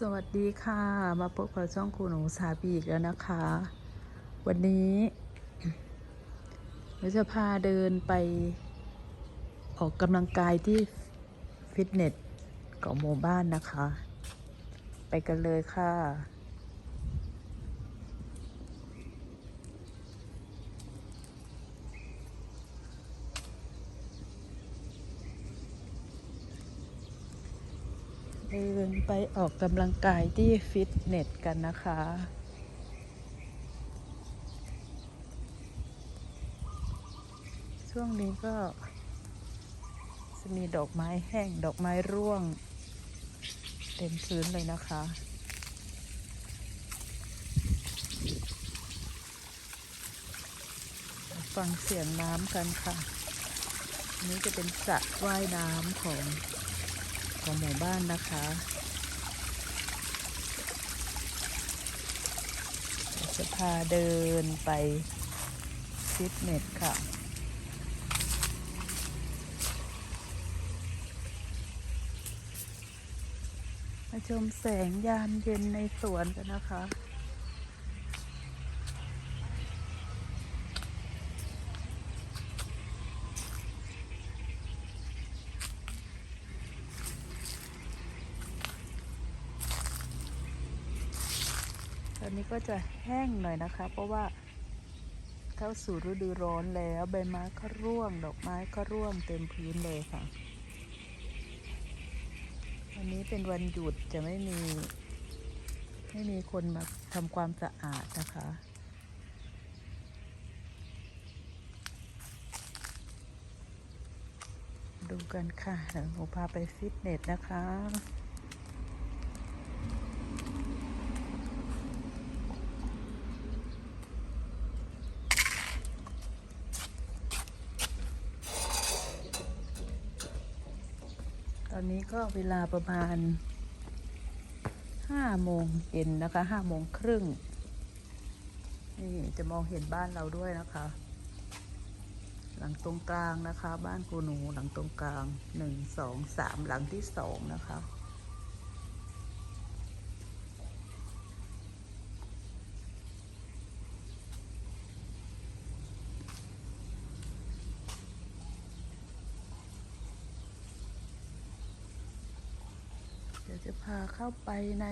สวัสดีค่ะ มาพบกับช่องครูหนูสาบีอีกแล้วนะคะ วันนี้เราจะพาเดินไปออกกำลังกายที่ฟิตเนสของหมู่บ้านนะคะ ไปกันเลยค่ะ เดินไปออกกำลังกายที่ฟิตเนสกันนะคะ ช่วงนี้ก็ จะมีดอกไม้แห้งดอกไม้ร่วง เต็มพื้นเลยนะคะฟังเสียงน้ำกันค่ะอันนี้จะเป็นสระว่ายน้ำของ ของหมู่บ้านนะคะจะพาเดินไปฟิตเนสค่ะ มาชมแสงยามเย็นในสวนกันนะคะ อนนี้ก็จะแห้งหน่อยนะคะ เพราะว่าเข้าสู่ฤดูร้อนแล้ว ใบไม้ก็ร่วง ดอกไม้ก็ร่วงเต็มพื้นเลยค่ะ วันนี้เป็นวันหยุดจะไม่มี ไม่มีคนมาทำความสะอาดนะคะดูกันค่ะเดี๋ยวหนูพาไปฟิตเนสนะคะ อนนี้ก็เวลาประมาณห้าโมงเย็นนะคะห้าโมงครึ่งนี่จะมองเห็นบ้านเราด้วยนะคะ หลังตรงกลางนะคะ บ้านกูหนูหลังตรงกลางหนึ่งสองสามหลังที่สองนะคะ จะพาเข้าไปใน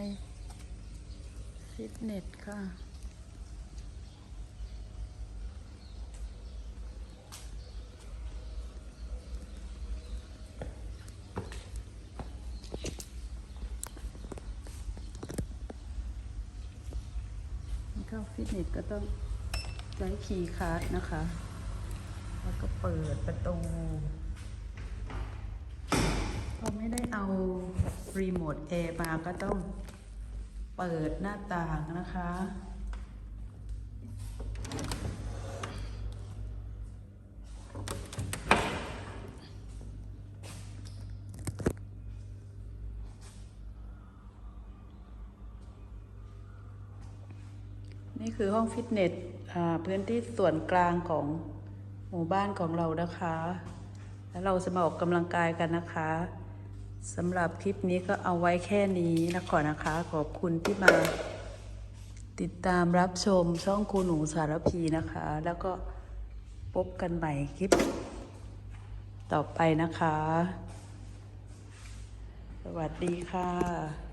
ฟิตเนสค่ะ เข้าฟิตเนสก็ต้องใช้คีย์การ์ดนะคะ แล้วก็เปิดประตู ไม่ได้เอารีโมทแอร์มาก็ต้องเปิดหน้าต่างนะคะ นี่คือห้องฟิตเนสพื้นที่ส่วนกลางของหมู่บ้านของเรานะคะ แล้วเราจะมาออกกำลังกายกันนะคะ สำหรับคลิปนี้ก็เอาไว้แค่นี้นะก่อนนะคะ ขอบคุณที่มา ติดตามรับชมช่องครูหนูสารพีนะคะ แล้วก็พบกันใหม่คลิป ต่อไปนะคะ สวัสดีค่ะ